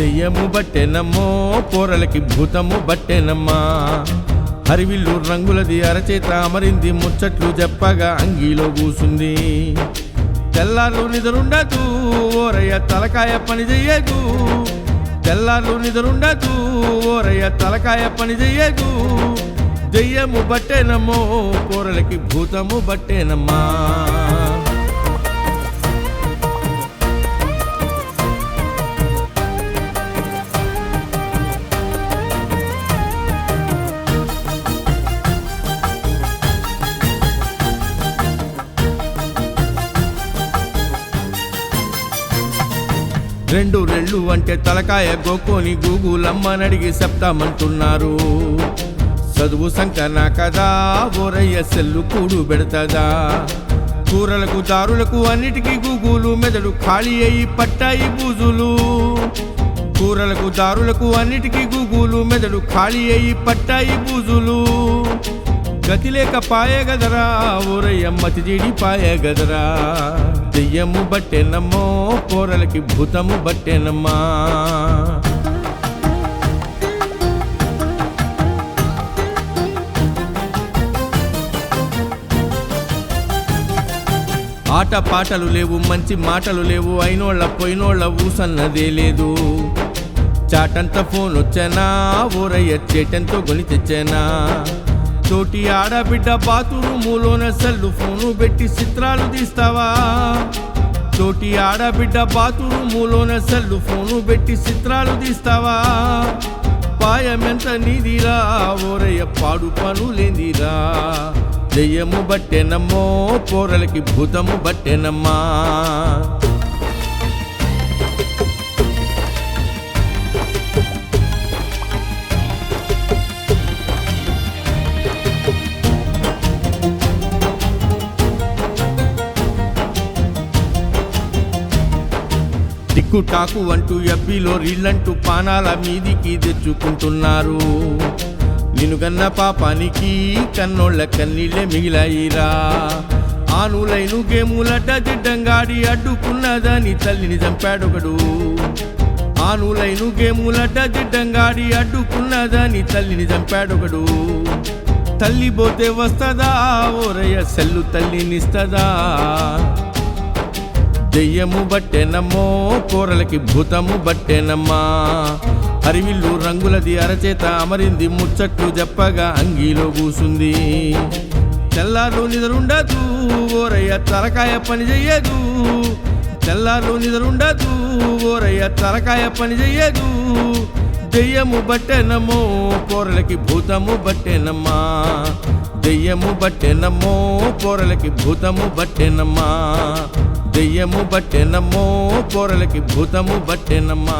దెయ్యము బట్టెనమ్మో పోరలకి భూతము బట్టెనమ్మా. హరివిల్లు రంగులది అరచేత అమరింది ముచ్చట్లు చెప్పగా అంగీలో కూసుంది. తెల్లార్లు నిద్రుండదు ఓరయ్య తలకాయ పని చెయ్యదు. తెల్లార్లు నిద్రుండదు ఓరయ్య తలకాయ పని చెయ్యదు. దెయ్యము బట్టేనమ్మో కూరలకి భూతము బట్టేనమ్మా. రెండు రెళ్ళు అంటే తలకాయ గోకోని గూగులమ్మనడిగి చెప్తామంటున్నారు చదువు సంకన కదా ఓరయ్య సెల్లు కూడు పెడతదా కూరలకు దారులకు అన్నిటికీ గూగులు మెదడు ఖాళీ అయి పట్టాయి బూజులు. కూరలకు దారులకు అన్నిటికీ గూగులు మెదడు ఖాళీ అయి పట్టాయి బూజులు. గతి లేక పాయే గదరా ఊరయ్య మతి జీడి పాయే గదరా దెయ్యము బట్టెనమ్మో కూరలకి భూతము బట్టెనమ్మా. ఆట పాటలు లేవు మంచి మాటలు లేవు అయినోళ్ళ పోయినోళ్ళ ఊసన్నదే లేదు. చాటంత ఫోన్ వచ్చానా ఊరయ్య చేటంతో గొలి తెచ్చానా. తోటి ఆడబిడ్డ బాతురూములోన సెల్లు ఫోను పెట్టి చిత్రాలు తీస్తావా? తోటి ఆడబిడ్డ బాతురూములోన సెల్లు ఫోను పెట్టి చిత్రాలు తీస్తావా? పాయమెంత నీదిరా? ఓరయ్య పాడు పనులేందిరా? దెయ్యము బట్టెనమ్మో పోరలకి భూతము బట్టెనమ్మా. టిక్కు టాకు అంటూ ఎబ్బిలో రీళ్ళంటూ పానాల మీదికి తెచ్చుకుంటున్నారు. నిన్ను కన్న పాపానికి కన్నోళ్ళ కన్నీళ్ళే మిగిలాయిరా. ఆనులైను గేములట దిడ్డంగాడి అడ్డుకున్నదని తల్లిని చంపాడొకడు. ఆనులైను గేములట దిడ్డంగాడి అడ్డుకున్నదని తల్లిని చంపాడొకడు. తల్లి పోతే వస్తదా? ఓరయ్య సెల్లు తల్లినిస్తదా? దెయ్యము బట్టెనమ్మో కూరలకి భూతము బట్టెనమ్మా. అరివిల్లు రంగులది అరచేత అమరింది ముచ్చట్లు చెప్పగా అంగీలో కూసుంది. తెల్లారు నిద్రుండదు ఓరయ్య తలకాయ పని చెయ్యదు తెల్లారు నిద్రుండదు ఓరయ్య తలకాయ పని చెయ్యదు దెయ్యము బట్టెనమ్మో కూరలకి భూతము బట్టెనమ్మా. దెయ్యము బట్టెనమ్మో కూరలకి భూతము బట్టెనమ్మా. దెయ్యము బట్టెనమ్మో కూరలకి భూతము బట్టెనమ్మా.